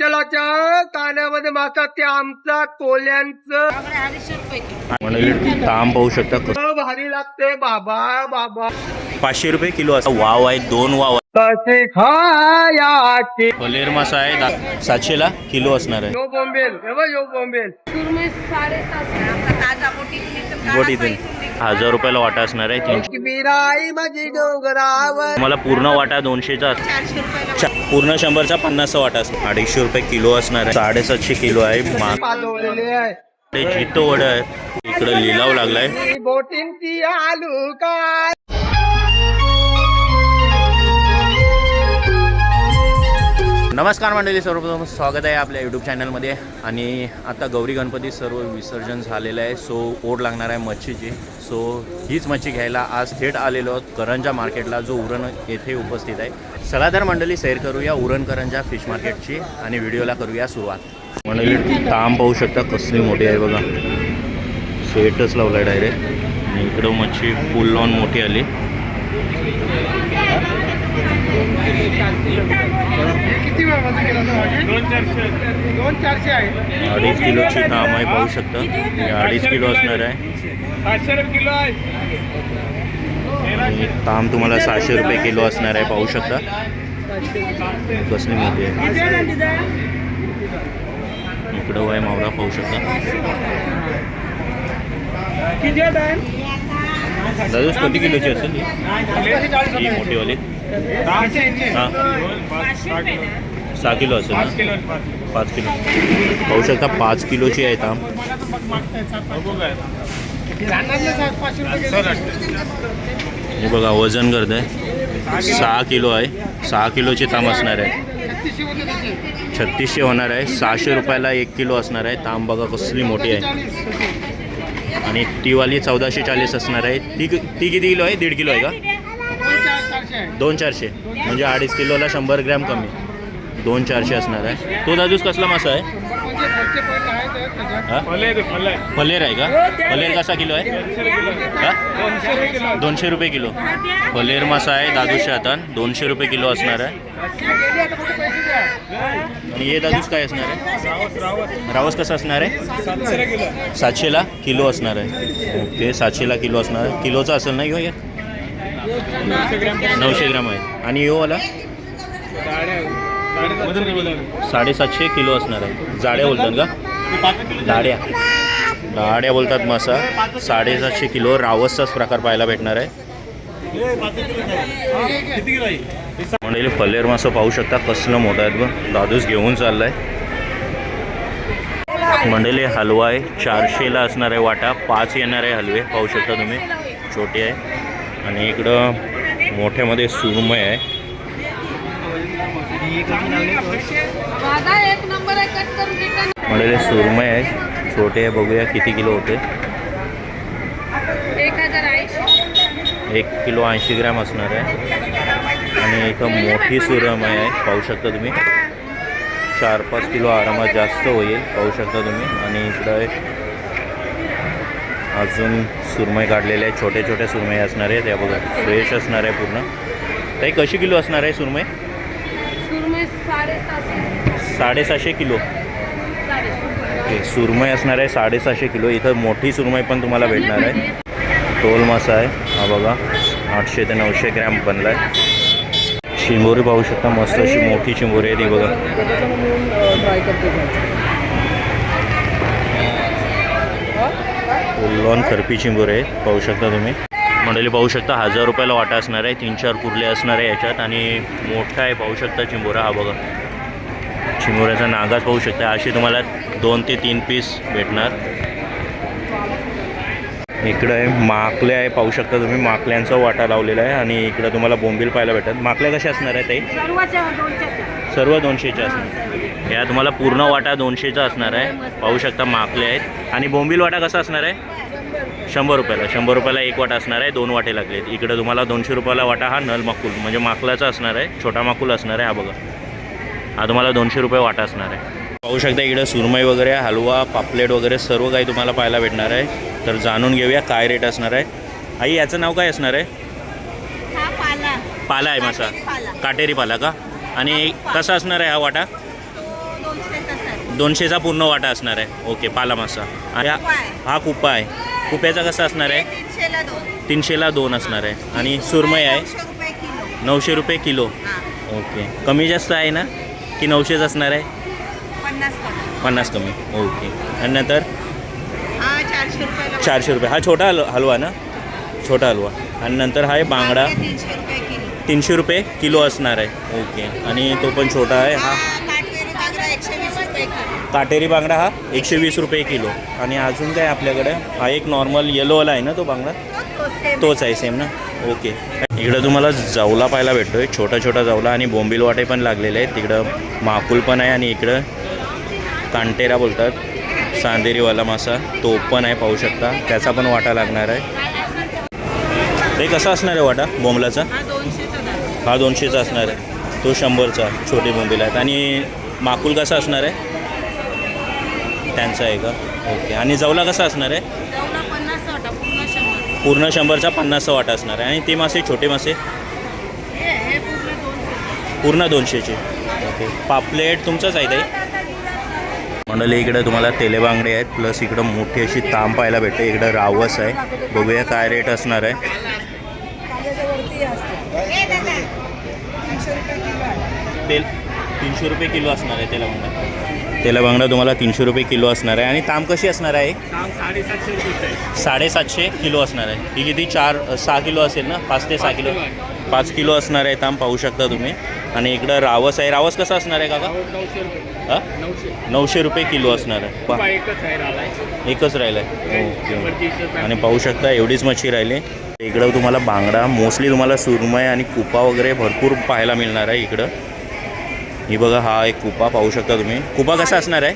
विठ्ठलाच्या कानामध्ये माता ते आमचा कोल्यांचं. मंडळी ताम पाहू शकता कसं. भारी लागते बाबा बाबा. पाचशे रुपये किलो असा वाव आहे दोन वाव कसे खायाचे. मासा आहे सातशेला किलो असणार आहे. यो बोंबेल हे बघ यो बोंबेल. बोटी हजार रुपयाला वाटा असणार आहे तीनशे बिराई माझी डोंगरावर. तुम्हाला पूर्ण वाटा दोनशेचा अस- चारशे रुपयाला चा- पूर्ण शंभरचा पन्नासचा वाटा असणार अडीचशे रुपये किलो असणार आहे. साडेसातशे किलो आहे. जितो वड आहे. इकडं लिलाव लागलाय. आलू काय? नमस्कार मंडळी सर्वप्रथम स्वागत आहे आपल्या यूट्यूब चॅनलमध्ये आणि आता गौरी गणपती सर्व विसर्जन झालेलं आहे. सो ओढ लागणार आहे मच्छीची. सो हीच मच्छी घ्यायला आज थेट आलेलो आहोत करंजा मार्केटला जो उरण येथे उपस्थित आहे. चला तर मंडळी सैर करूया उरण करंजा फिश मार्केटची आणि व्हिडिओला करूया सुरुवात. मंडळी ताम पाहू शकता कसली मोठी आहे बघा. सेटच लावला आहे डायरेक्ट आणि इकडं मच्छी फुल लावून मोठी आली. किती दोन चारशे. दोन चारशे आहे. अडीच किलोची ताम आहे पाहू शकता. हे अडीच किलो असणार आहे. सातशे रुपये किलो आहे. आणि ताम तुम्हाला सहाशे रुपये किलो असणार आहे पाहू शकता. कसली मोठी आहे इकडं वय मावरा पाहू शकता. किती दादूस किती किलोची असेल? ही? ही मोठीवाली. हां. सहा किलो असेल ना? पाच किलो पाहू शकता पाच किलोची आहे ताम हे बघा वजन करत आहे. सहा किलो आहे. सहा किलोची ताम असणार आहे. छत्तीसशे होणार आहे. सहाशे रुपयाला एक किलो असणार आहे. ताम बघा कसली मोठी आहे. आणि तीवाली चौदाशे चाळीस असणार आहे. ती ती किती किलो आहे? दीड किलो आहे का? दोन चारशे. म्हणजे अडीच किलोला शंभर ग्रॅम कमी. दोन चारशे असणार आहे. तो दादूस कसला मासा आहे? फलेर आहे का? फलेर कसा किलो आहे? दोनशे रुपये किलो. फलेर मासा आहे दादूच्या हातात दोनशे रुपये किलो असणार आहे. आणि हे दादूस काय असणार आहे? रावस कसा असणार आहे? सातशेला किलो असणार आहे. ओके सातशेला किलो असणार आहे. किलोचा असेल ना घेऊया? नऊशे ग्रॅम आहे आणि यो वाला? साडेसातशे किलो असणार आहे. जाड्या बोलतात का? दाड्या दाड्या बोलतात मासा. साडेसातशे किलो रावसचाच प्रकार पाहायला भेटणार आहे. म्हणजे फलेर मासा पाहू शकता. कसलं मोठं आहेत बघ. दादूस घेऊन चाललाय. मंडळी हलवा आहे. चारशेला असणार आहे वाटा. पाच येणार आहे हलवे. पाहू शकता तुम्ही. छोटे आहे. आणि इकडं मोठ्यामध्ये सुरमय आहे. मंडळी सुरमय आहे. छोटे आहे बघूया किती किलो होते. एक किलो ऐंशी ग्रॅम असणार आहे. आणि इथं मोठी सुरमय आहे. पाहू शकता तुम्ही. चार पाच किलो आरामात जास्त होईल. पाहू शकता तुम्ही. आणि इकडं अजून सुरमई काढलेले आहे छोटे छोटे सुरमई असणार आहे त्या बघा फ्रेश असणार आहे पूर्ण. ताई कशी किलो असणार आहे सुरमई? साडेसहाशे किलो. ओके सुरमई असणार आहे साडेसहाशे किलो. इथं मोठी सुरमई पण तुम्हाला भेटणार आहे. टोल मासा आहे. हा बघा आठशे ते नऊशे ग्रॅम बनला आहे चिंबोरी पाहू शकता मस्त अशी मोठी चिंबोरी आहे ती बघा. लॉन खरपी चिंबोरी आहे पाहू शकता तुम्ही. मंडळी पाहू शकता हजार रुपयाला वाटा असणार आहे. तीन चार कुर्ले असणार आहे याच्यात आणि मोठा आहे पाहू शकता चिंबोरा हा बघा. चिंबोऱ्याचा नागाच पाहू शकता. असे तुम्हाला दोन ते तीन पीस भेटणार. इकडं आहे माकले आहे पाहू शकता तुम्ही. माकल्यांचा वाटा लावलेला आहे आणि इकडं तुम्हाला बोंबील पाहायला भेटतात. माकल्या कशा असणार आहेत ताई? सर्व दोनशेच्या असणार. या तुम्हाला पूर्ण वाटा दोनशेचा असणार आहे. पाहू शकता माकले आहेत. आणि बोंबील वाटा कसा असणार आहे? शंभर रुपयाला. शंभर रुपयाला एक वाटा असणार आहे. दोन वाटे लागलेत. इकडं तुम्हाला दोनशे रुपयाला वाटा हा नल माकूल म्हणजे माकलाचा असणार आहे. छोटा माकूल असणार आहे हा बघा. हा तुम्हाला दोनशे रुपये वाटा असणार आहे. पाहू शकता इकडे सुरमई वगैरे हलवा पापलेट वगैरे सर्व काही तुम्हाला पाहायला भेटणार आहे. तर जाणून घेऊया काय रेट असणार आहे. आई याचं नाव काय असणार आहे? पाला. आहे मासा. काटेरी पाला. का? आणि कसा असणार आहे हा वाटा? दोनशेचा पूर्ण वाटा असणार आहे. ओके पाला मासा. आणि हा-. हा कुप्पा आहे. कुप्याचा कसा असणार आहे? तीनशेला दोन. तीनशेला दोन असणार आहे. आणि सुरमई आहे. नऊशे रुपये किलो. नऊशे रुपये किलो. हां. ओके. कमी जास्त आहे ना? की नऊशेच असणार आहे? पन्नास कमी. पन्नास कमी. ओके. आणि नंतर? हा चारशे रुपयाला चारशे रुपये. हा छोटा हल हलवा ना? छोटा हलवा. आणि नंतर हा आहे बांगडा. बांगडे तीनशे रुपये किलो. तीनशे रुपये किलो असणार आहे. ओके. आणि तो पण छोटा आहे. हा. हा काटवेरी बांगडा एकशे वीस रुपये किलो काटेरी बांगडा हा एकशे वीस रुपये किलो. आणि अजून काय आपल्याकडे? हा एक नॉर्मल येलोवाला आहे ना तो बांगडा? तोच आहे सेम ना? ओके इकडं तुम्हाला जावला पाहायला भेटतोय. छोटा छोटा जावला आणि बोंबील वाटे पण लागलेले आहेत. तिकडं माकुल पण आहे आणि इकडं कांटेरा बोलतात. सांदेरीवाला मासा तो पण आहे पाहू शकता. त्याचा पण वाटा लागणार आहे. ते कसा असणार आहे वाटा बोंबलाचा? हा हा दोनशेचा असणार आहे. तो शंभरचा छोटी बोंबील आहेत. आणि माकुल कसा असणार आहे? त्यांचा आहे का ओके. आणि जवला कसा असणार आहे? तेवढा पन्नास वाटा पूर्ण शंभर. पूर्ण शंभरचा पन्नासचा वाटा असणार आहे. आणि ते मासे छोटे मासे? हे हे पूर्ण दोनशे. पूर्ण दोनशेचे. ओके. पापलेट तुमचंच आहे ताई. मंडळी इकडं तुम्हाला तेले बांगडे आहेत प्लस इकडं मोठी अशी ताम पाहायला भेटते. इकडं रावस आहे. बघूया काय रेट असणार आहे. तेल तीनशे रुपये किलो असणार आहे तेला बांगडा तेला बांगडा तुम्हाला तीनशे रुपये किलो असणार आहे. आणि ताम कशी असणार आहे? साडेसातशे किलो असणार आहे. ही किती? चार सहा किलो असेल ना? पाच ते सहा किलो. पाच किलो असणार आहे ताम पाहू शकता तुम्ही. आणि इकडं रावस आहे. रावस कसं असणार आहे काका? हा? नऊशे. रुपये किलो असणार आहे. एकच राहिलं आहे ओके. आणि पाहू शकता एवढीच मच्छी राहिली. इकडं तुम्हाला बांगडा मोस्टली तुम्हाला सुरमई आणि कुपा वगैरे भरपूर पाहायला मिळणार आहे इकडं. ही बघा हा एक कुपा पाहू शकता तुम्ही. कुपा कसा असणार आहे?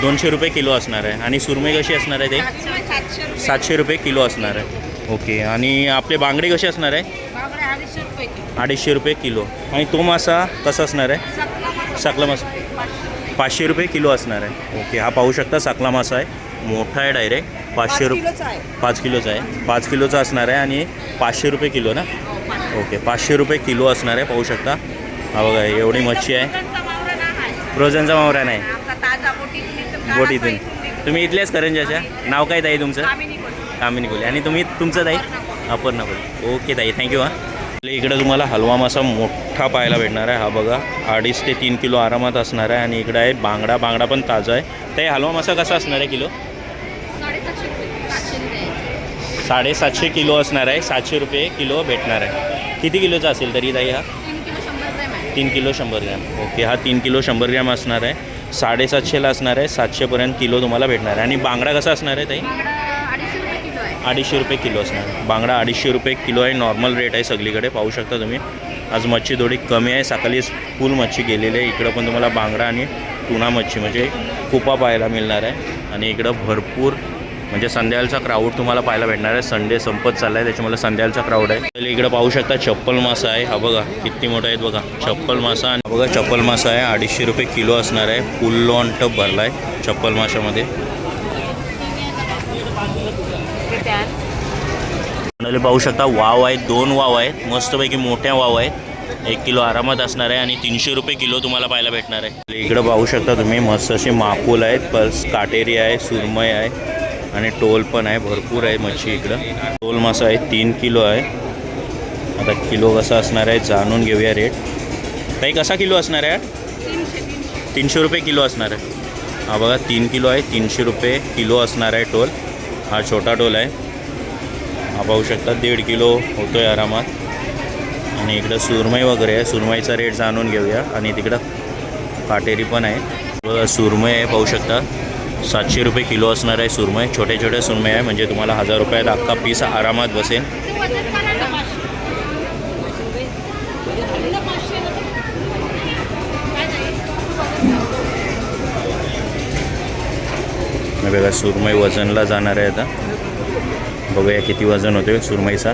दोनशे रुपये किलो असणार आहे. आणि सुरमई कशी असणार आहे ते सातशे रुपये किलो असणार आहे. ओके आणि आपले बांगडे कसे असणार आहे? अडीचशे रुपये किलो. आणि तो मासा कसा असणार आहे? सकला मासा. पाचशे रुपये किलो असणार आहे. ओके हा पाहू शकता साकला मासा आहे. मोठा आहे डायरेक्ट पाचशे रुपये पाच किलोचा आहे. पाच किलोचा असणार आहे आणि पाचशे रुपये किलो ना? हो. ओके पाचशे रुपये किलो असणार आहे पाहू शकता. हा बघा एवढी मच्छी आहे. फ्रोझनचा मावरा नाही. बोटीतून. तुम्ही इथल्याच करंजाच्या नाव काय ताई तुमचं? कामिनी कोली आणि तुम्ही तुमचं ताई? अपर्णा कोली ओके ताई थँक्यू हां. इकडे तुम्हाला हलवा मासा मोठा पाहायला भेटणार आहे. हा बघा अडीच ते तीन किलो आरामात असणार आहे. आणि इकडे आहे बांगडा. बांगडा पण ताजा आहे. ताई हलवा मासा कसा असणार आहे किलो. साडेसातशे किलो असणार आहे. सातशे रुपये किलो भेटणार आहे. किती किलोचा असेल तरी ताई हा? तीन किलो शंभर ग्रॅम. ओके हा तीन किलो शंभर ग्रॅम असणार आहे. साडेसातशेला असणार आहे. सातशेपर्यंत किलो तुम्हाला भेटणार आहे. आणि बांगडा कसा असणार आहे ताई? बांगडा अडीचशे रुपये किलो आहे. अडीचशे रुपये किलो असणार. बांगडा अडीचशे रुपये किलो आहे. नॉर्मल रेट आहे सगळीकडे. पाहू शकता तुम्ही. आज मच्छी थोडी कमी आहे. सकाळी फुल मच्छी गेलेली आहे. इकडं पण तुम्हाला बांगडा आणि टुना मच्छी म्हणजे कुपा पाहायला मिळणार आहे. आणि इकडं भरपूर म्हणजे संध्याकाळचा क्राऊड तुम्हाला पाहायला भेटणार आहे. संडे संपत चालला आहे त्याच्यामुळे संध्याकाळचा क्राऊड आहे. इकडे इकडं पाहू शकता चप्पल मासा आहे. हा बघा किती मोठा आहेत बघा. चप्पल मासा आणि बघा चप्पल मासा आहे. अडीचशे रुपये किलो असणार आहे. फुल ऑन टप भरला आहे चप्पल माशामध्ये. पाहू शकता वाव आहेत दोन वाव आहेत. मस्तपैकी मोठ्या वाव आहेत. एक किलो आरामात असणार आहे आणि तीनशे रुपये किलो तुम्हाला पाहायला भेटणार आहे. इकडं पाहू शकता तुम्ही मस्त असे मापूल आहेत. प्लस काटेरी आहे सुरमई आहे. आणि टोल पण आहे भरपूर आहे मच्छी इकडं. टोल मासा आहे तीन किलो आहे. आता किलो कसा असणार आहे जाणून घेऊया रेट. काही कसा किलो असणार आहे? तीनशे तीनशे रुपये किलो असणार आहे. हा बघा तीन किलो आहे तीनशे रुपये किलो असणार आहे टोल. हा छोटा टोल आहे. हा पाहू शकता दीड किलो होतो आहे आरामात. आणि इकडं सुरमई वगैरे आहे. सुरमईचा रेट जाणून घेऊया. आणि तिकडं काटेरी पण आहे. बघा सुरमई आहे पाहू शकता. सातशे रुपये किलो असणार आहे सुरमई छोटे छोटे सुरमई आहे. म्हणजे तुम्हाला हजार रुपयात अख्खा पीस आरामात बसेल. नाही. बघा सुरमई वजनला जाणार आहे आता. बघूया किती वजन होते सुरमईचा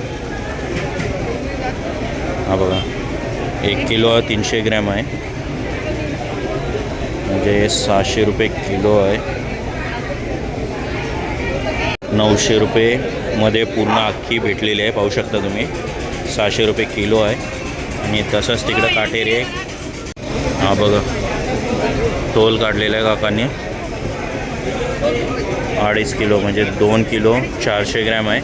हा बघा एक किलो तीनशे ग्रॅम आहे. म्हणजे सहाशे रुपये किलो आहे. नऊशे रुपयेमध्ये पूर्ण अख्खी भेटलेली आहे. पाहू शकता तुम्ही. सहाशे रुपये किलो आहे. आणि तसंच तिकडं काटेरी आहे. हा बघा. तोल काढलेला आहे काकांनी. अडीच किलो म्हणजे दोन किलो चारशे ग्रॅम आहे.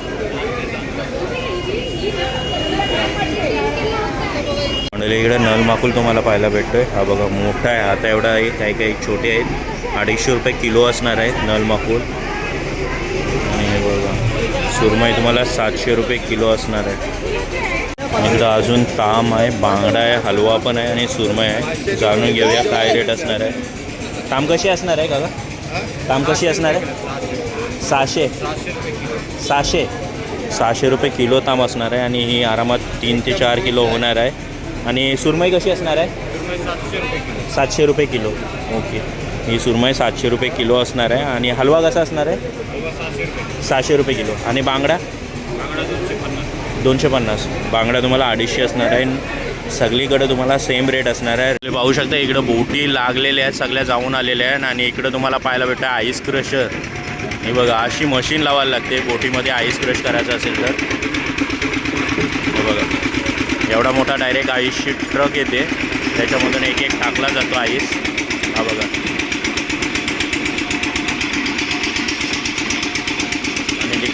मंडळी इकडे नलमाकुल तुम्हाला पाहायला भेटतोय. हा बघा मोठा आहे. आता एवढा आहे काही काही छोटे आहेत. अडीचशे रुपये किलो असणार आहेत नलमाकुल सुरमई तुम्हाला सातशे रुपये किलो असणार आहे. इकडं अजून ताम आहे बांगडा आहे हलवा पण आहे आणि सुरमई आहे. जाणून घेऊया काय रेट असणार आहे. ताम कशी असणार आहे काका? ताम कशी असणार आहे? सहाशे. सहाशे. सहाशे रुपये किलो ताम असणार आहे आणि ही आरामात तीन ते चार किलो होणार आहे. आणि सुरमई कशी असणार आहे? सातशे रुपये किलो. ओके. ही सुरमई सातशे रुपये किलो असणार आहे आणि हलवा कसा असणार आहे? सहाशे रुपये किलो. आणि बांगडा? दोनशे पन्नास. बांगडा तुम्हाला अडीचशे असणार आहे. सगळीकडे तुम्हाला सेम रेट असणार आहे. तुम्ही पाहू शकता इकडं बोटी लागलेल्या आहेत सगळ्या जाऊन आलेल्या आहेत आणि इकडं तुम्हाला पाहायला भेटतं आईस क्रशर हे बघा अशी मशीन लावायला लागते. बोटीमध्ये आईस क्रश करायचं असेल तर. हे बघा. एवढा मोठा डायरेक्ट आईसची ट्रक येते. त्याच्यामधून एक एक टाकला जातो आईस हा बघा.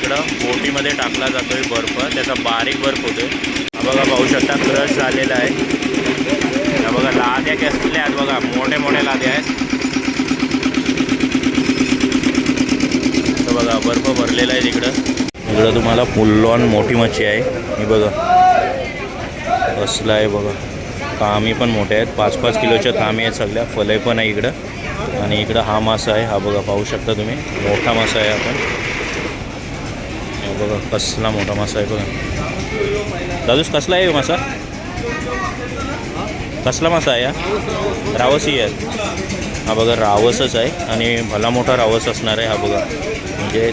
इकडं बोटीमध्ये टाकला जातो आहे बर्फ. त्याचा बारीक बर्फ होतोय. हा बघा पाहू शकता क्रश झालेला आहे. हा बघा लाद्या कसल्या आहेत बघा. मोठे मोठे लाद्या आहेत. तर बघा बर्फ भरलेला आहे तिकडं. इकडं तुम्हाला पुल्लॉन मोठी मच्छी आहे. मी बघा. असला आहे बघा. तामी पण मोठे आहेत. पाच पाच किलोच्या तामी आहेत सगळ्या फलय पण आहे इकडं. आणि इकडं हा मासा आहे. हा बघा पाहू शकता तुम्ही. मोठा मासा आहे आपण बघा कसला मोठा मासा आहे बघा. दादूस कसला आहे मासा? कसला मासा आहे हा? रावसही आहे. हा बघा रावसच आहे आणि भला मोठा रावस असणार आहे हा बघा. म्हणजे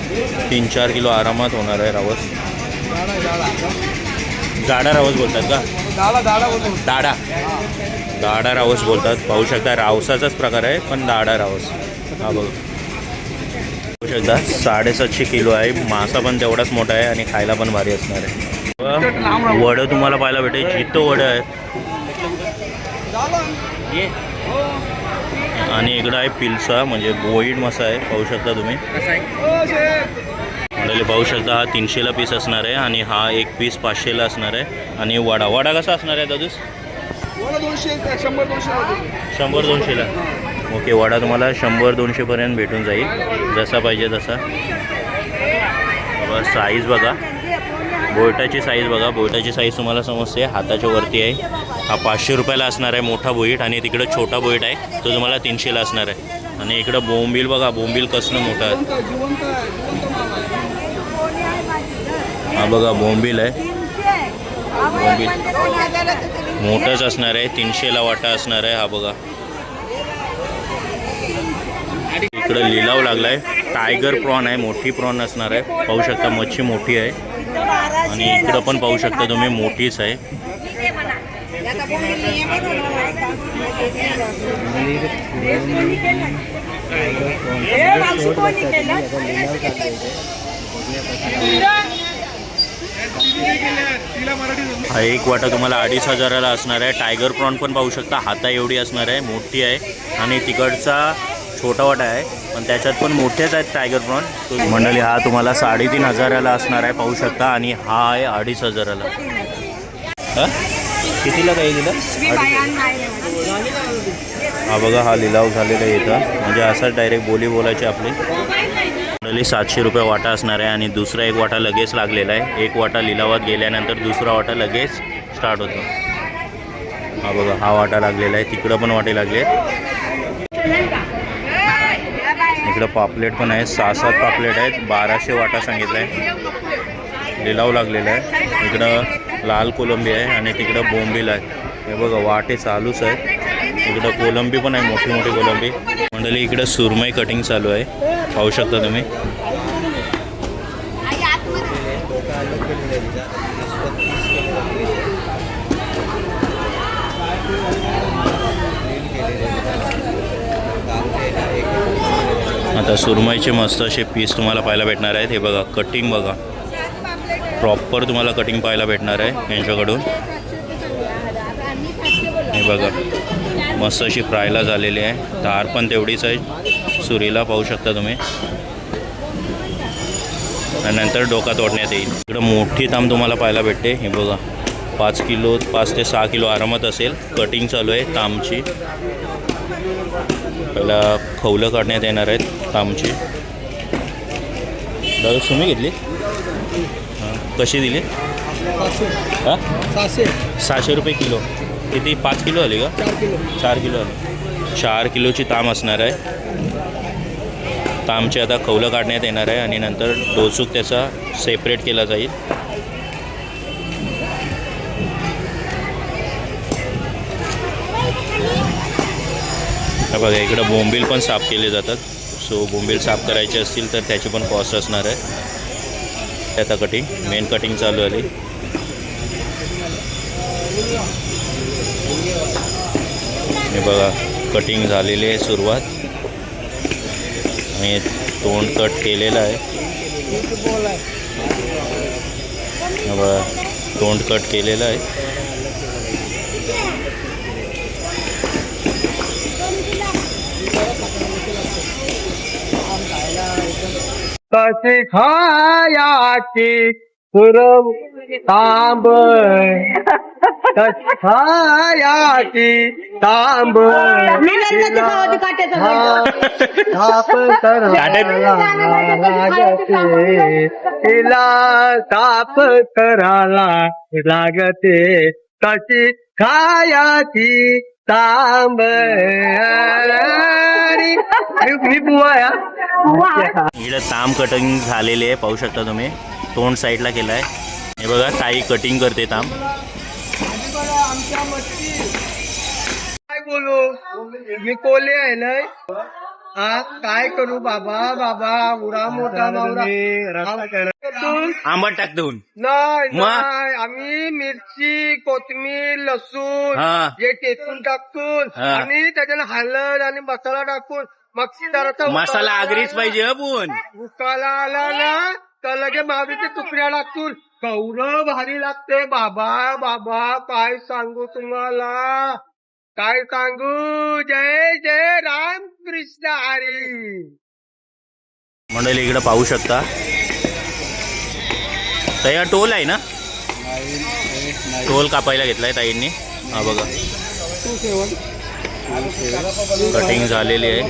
तीन चार किलो आरामात होणार आहे रावस. दाडा रावस बोलतात का? दाडा. दाडा रावस बोलतात. पाहू शकता रावसाचाच प्रकार आहे पण दाडा रावस. हा बघा. शकता साडेसातशे किलो आहे. मासा पण तेवढाच मोठा आहे आणि खायला पण भारी असणार आहे. वडं तुम्हाला पाहायला भेटेल. जिथं वडं आहे आणि इकडं आहे पिलसा म्हणजे बोईड मासा आहे. पाहू शकता तुम्ही. मंडळी पाहू शकता हा तीनशेला पीस असणार आहे आणि हा एक पीस पाचशेला असणार आहे. आणि वडा वडा कसा असणार आहे दादूस? शंभर दोनशेला. ओके वडा तुम्हाला शंभर दोनशेपर्यंत भेटून जाईल. जसा पाहिजे तसा. बस साईज बघा. बोईटाची साईज बघा. बोईटाची साईज तुम्हाला समजते. हाताच्या वरती आहे. हा पाचशे रुपयाला असणार आहे मोठा बोईट आणि तिकडं छोटा बोईट आहे. तो तुम्हाला तीनशेला असणार आहे. आणि इकडं बोंबील बघा. बोंबील कसलं मोठं आहे. हा बघा बोंबील आहे. मोठंच असणार आहे. तीनशेला वाटा असणार आहे. हा बघा. इकडं लिलाव लागलाय. टायगर प्रॉन आहे मोठी प्रॉन असणार आहे. पाहू शकता मच्छी मोठी आहे. आणि इकडं पण पाहू शकता तुम्ही मोठीच आहे. हा एक वाटा तुम्हाला अडीच हजाराला असणार आहे. टायगर प्रॉन पण पाहू शकता. हाता एवढी असणार आहे. मोठी आहे. आणि तिकडचा छोटा वाटा आहे. पण त्याच्यात पण मोठेच आहेत टायगर प्रॉन मंडळी हा तुम्हाला साडेतीन हजाराला असणार आहे पाहू शकता. आणि हा आहे अडीच हजाराला. कितीला काही दिलं? हा बघा हा लिलाव झालेला आहे इथं. म्हणजे असं डायरेक्ट बोली बोलायची आपली. मंडळी सातशे रुपये वाटा असणार आहे. आणि दुसरा एक वाटा लगेच लागलेला आहे. एक वाटा लिलावात गेल्यानंतर दुसरा वाटा लगेच स्टार्ट होतो. हा बघा हा वाटा लागलेला आहे. तिकडं पण वाटे लागले इकडं पापलेट पण आहे. सहा सात पापलेट आहेत. बाराशे वाटा सांगितलं आहे. लिलाव लागलेला आहे. इकडं लाल कोलंबी आहे आणि तिकडं बोंबील आहे. हे बघा वाटे चालूच आहेत. इकडं कोलंबी पण आहे मोठी मोठी कोलंबी. मंडळी इकडं सुरमई कटिंग चालू आहे. पाहू शकता तुम्ही. आता सुरमईचे मस्त असे पीस तुम्हाला पाहायला भेटणार आहेत. हे बघा कटिंग बघा. प्रॉपर तुम्हाला कटिंग पाहायला भेटणार आहे यांच्याकडून. हे बघा मस्त अशी फ्रायला झालेली आहे. धार पण तेवढीच आहे. सुरीला पाहू शकता तुम्ही. आणि नंतर डोका तोडण्यात येईल. इकडं मोठी ताम तुम्हाला पाहायला भेटते. हे बघा पाच किलो पाच ते सहा किलो आरामात असेल. कटिंग चालू आहे तामची. पहिला खवलं काढण्यात येणार आहेत तामची दादा तुम्ही घेतली? कशी दिली? हां? सहाशे सहाशे रुपये किलो. किती? पाच किलो आली का? चार किलो. चार किलो आली. चार किलोची ताम असणार आहे. तामचे आता खवलं काढण्यात येणार आहे आणि नंतर डोसूक त्याचा सेपरेट केला जाईल. बघा इकडं बोंबील पण साफ केले जातात. सो बोंबील साफ करायचे असतील तर त्याची पण कॉस्ट असणार आहे. आता कटिंग मेन कटिंग चालू आली हे बघा कटिंग झालेली आहे सुरुवात. आणि तोंड कट केलेलं आहे. बघा तोंड कट केलेलं आहे. कशी खायाची सुरव तांब? कशी खायाची तांब? तिला साप करायला लागते तिला साप करायला लागते. कशी खायाची तांब? मी या. इकडं ताम कटिंग झालेली आहे पाहू शकता तुम्ही. तोंड साईडला केलं आहे हे बघा ताई कटिंग करते ताम. काय बोलू? मी कोले आहे ना हा काय करू बाबा? बाबा उडा मोठा तू- आंबट टाक देऊन नाही मग? नाही आम्ही मिरची कोथमीर लसूण हा. हे टेचून टाकून हा. आणि त्याच्याला हळद आणि मसाला टाकून जरासा मसाला आगरीच पाहिजे आपण उकाला आला ना तर लगे मावीच्या तुकड्या टाकून कौरव भारी लागते. बाबा बाबा काय सांगू तुम्हाला? काय सांगू? जय जय राम कृष्ण हरी. मंडळी इकडं पाहू शकता. तया टोल आहे ना? टोल कापायला घेतलाय ताईंनी. हा बघा. कटिंग झालेली आहे.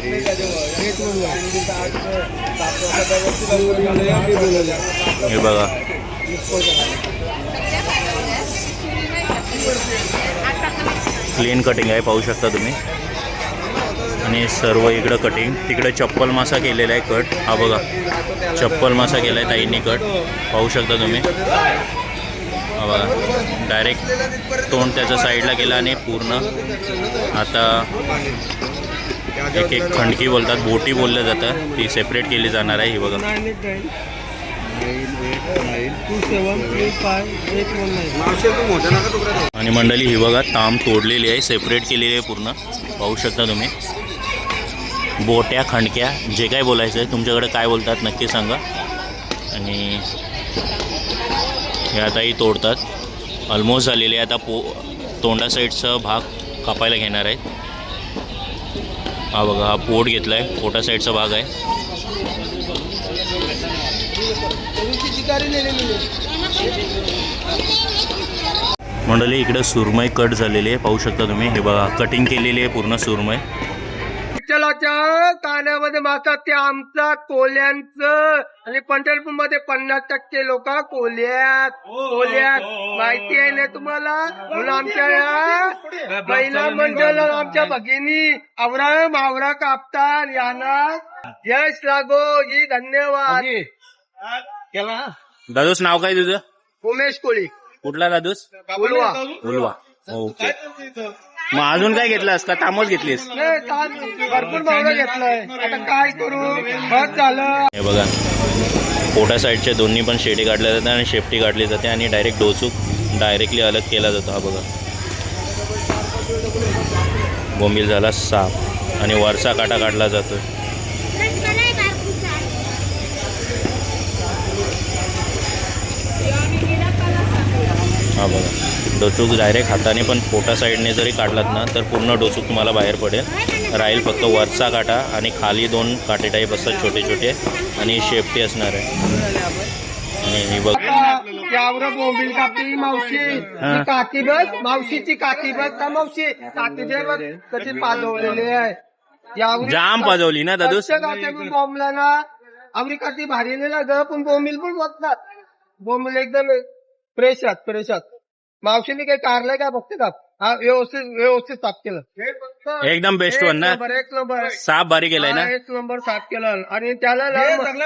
हे बघा. क्लीन कटिंग आहे पाहू शकता तुम्ही. आणि सर्व इकडं कटिंग तिकडे चप्पल मासा केलेला आहे कट हा बघा. चप्पल मासा केला आहे ताईंनी कट पाहू शकता तुम्ही. हा बघा. डायरेक्ट तोंड त्याच्या साईडला केला आणि पूर्ण आता एक एक खंडकी बोलतात बोटी बोलल्या जातात. ती सेपरेट केली जाणार आहे ही बघा. आणि मंडळी ही बघा ताम तोडलेली आहे सेपरेट केलेली आहे पूर्ण. पाहू शकता तुम्ही. बोट्या खंडक्या जे काय बोलायचं आहे तुमच्याकडे काय बोलतात नक्की सांगा. आणि हे आताही तोडतात. ऑलमोस्ट झालेले आहे. आता पो तोंडा साईडचा भाग कापायला घेणार आहेत. हा बघा हा पोट घेतला आहे पोटा साईडचा भाग आहे. मंडळी इकडे सुरमई कट झालेली आहे. पाहू शकता तुम्ही. हे बघा कटिंग केलेली आहे पूर्ण सुरमई. विठ्ठलाच्या कानामध्ये मासा ते आमचा कोल्यांचं. आणि पंढरपूरमध्ये पन्नास टक्के लोक कोल्यात. कोल्यात. माहिती आहे ना तुम्हाला? म्हणून आमच्या या महिला मंडळ आमच्या भगिनी आवरा मावरा कापतात यांना यश लागो ही धन्यवाद. दादूस नाव काय तुझं? उमेश कोळी. कुठला दादूस? उलवा. उलवा. ओके. मग अजून काय घेतलास का तामच घेतलीस. नाही, भरपूर मावरा घेतलाय. आता काय करू? झालं. हे बघा पोटा साईडच्या दोन्ही पण शेडी काढल्या जातात आणि शेपटी काढली जाते आणि डायरेक्ट डोचूक डायरेक्टली अलग केला जातो हा बघा. बोंबील झाला साफ आणि वरचा काटा काढला जातो हा बघा. डोचूक डायरेक्ट हाताने पण पोटा साईडने जरी काढलात ना तर पूर्ण डोचूक तुम्हाला बाहेर पडेल. राहील फक्त वरचा काटा आणि खाली दोन काटे टाईप असतात छोटे छोटे आणि शेपटी असणार आहे. आणि हे बघ. त्यावर बोंबील कापली मावशी. ती मावशीची काठी बघ. का मावशी? कशी पाजवलेली आहे. जाम पाजवली ना काठी बोंबला ना. आवरी काठी भारी नाही ग पण बोंबील पण बघतात बोंबील एकदम फ्रेश आहेत फ्रेश आहेत. मावशीने काही कारलंय का बघते का? हा व्यवस्थित व्यवस्थित साफ केलं. एकदम best one ना? एक नंबर एक नंबर साप बारीक केलाय ना? हा, एक नंबर साफ केलं. आणि त्याला ना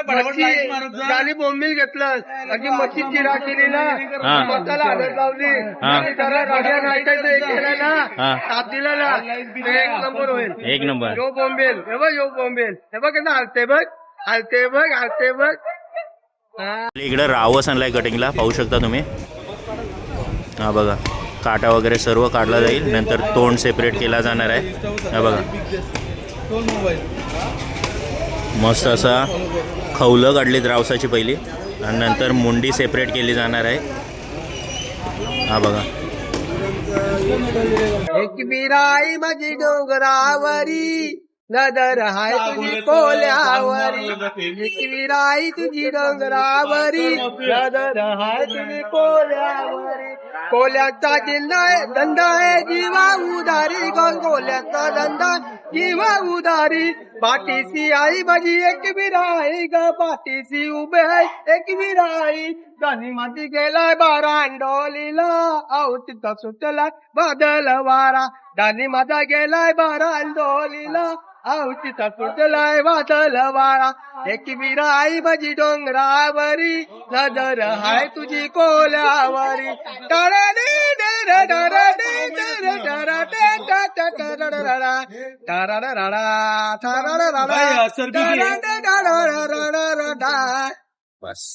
मच्छी बोंबील घेतलं. आणि मच्छी चिरा केली ना. हा. मसाला हळद लावली. हा. आणि त्याला रड्या नाईटाचं हे केलं हा. ना ताप दिला ना ते एक नंबर होईल. एक नंबर यो बोंबेल हे बघ यो बोंबेल. हे बघ ना हलते बघ हलते बघ हलते बघ. हा. इकडे रावस आणलाय कटिंगला पाहू शकता तुम्ही. हा बघा काटा वगैरे सर्व काढला जाईल. नंतर तोंड सेपरेट केला जाणार आहे. हा बघा. मस्त असा खवलं काढलीत रावसाची पहिली. आणि नंतर मुंडी सेपरेट केली जाणार आहे. हा बघा. एक बिराई माझी डोंगरावरी. नदर हाय तुझी कोल्यावरी विराई तुझी डोंगरावरी. नदर हाय तुझी कोल्यावरी. कोल्याचा जिल्हा धंदा आहे जीवा उदारी कोल्याचा धंदा जीवा उदारी पाठीसी आई माझी एक विराई ग पाठीसी उभे एक विराई. गाणी माती गेलाय बारा अंडोलीला आऊ तिथं सुटला बादल वारा दानी माझा गेलाय बारा अंडोलीला आऊ तिथं सुटलाय बादल वारा एक विराई माझी डोंगरावरी नजर हाय तुझी कोल्यावरी डर डरडी डर डरडे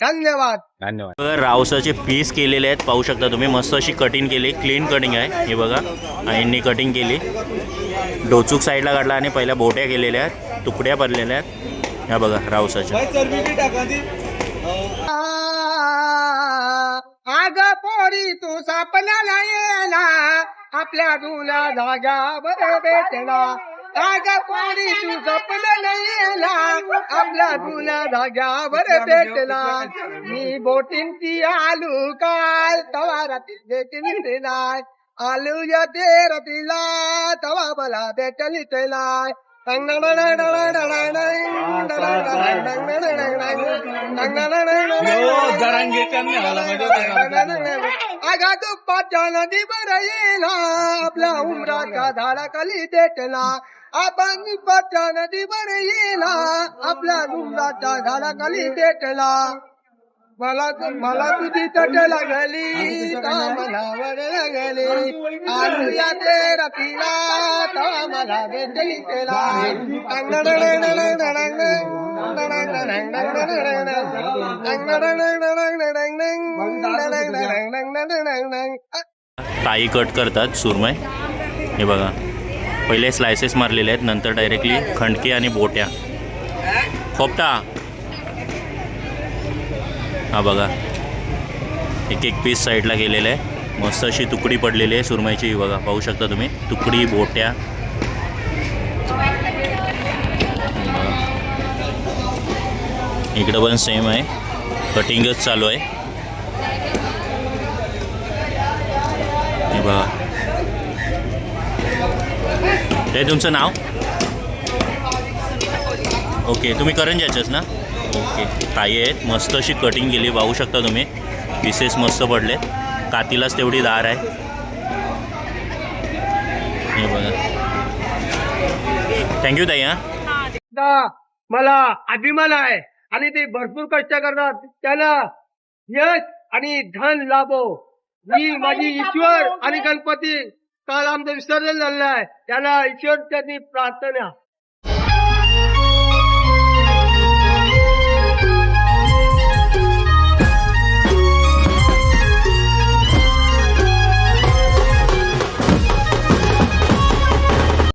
धन्यवाद धन्यवाद रावसाचे पीस केलेले आहेत पाहू शकता तुम्ही मस्त अशी कटिंग केली क्लीन कटिंग आहे हे बघा आईंनी कटिंग केली डोचूक साईडला काढला आणि पहिल्या बोट्या केलेल्या आहेत. तुकड्या पडलेल्या आहेत. ह्या बघा रावसाच्या. आग पोरी तू सापण्याला येला. आपल्या जुन्या जाग्यावर भेटला. आग पोरी तू सपनाला येला. आपल्या जुन्या जाग्यावर भेटला. मी बोटींची आलू काल तवा रात्री भेटली नाही या ते रतीला तवा मला भेटली तेलाय आगा तू पाच्या नदी बर येला आपल्या उमराच्या झाडाखाली देटला आपण पाच्या नदी बर येला आपल्या उमराच्या झाडाखाली देटला मला मला तुझी तट लागली मनावर लागली. आलूया ते रतीला मला भेटली तेला ताई कट करतात सुरमय. हे बघा. पहिले स्लायसेस मारलेले आहेत नंतर डायरेक्टली खंडकी आणि बोट्या. खोपटा. हा बघा. एक एक पीस साईडला गेलेलं आहे. मस्त अशी तुकडी पडलेली आहे सुरमईची. बघा पाहू शकता तुम्ही. तुकडी बोट्या. इकडं पण सेम आहे. कटिंगच चालू आहे. हे बघा. ते तुमचं नाव? ओके तुम्ही करंजाचेच ना? ओके. ताई आहेत. मस्त अशी कटिंग केली. पाहू शकता तुम्ही. पीसेस मस्त पडले कातीलाच तेवढी दार आहे. हे बघा. थँक्यू ताई हां. मला अभिमान आहे. आणि ते भरपूर कष्ट करतात. त्याला यश आणि धन लाभो. ही माझी ईश्वर आणि गणपती काल आमचं विसर्जन झालेलं आहे. त्याला ईश्वर त्यांनी प्रार्थना.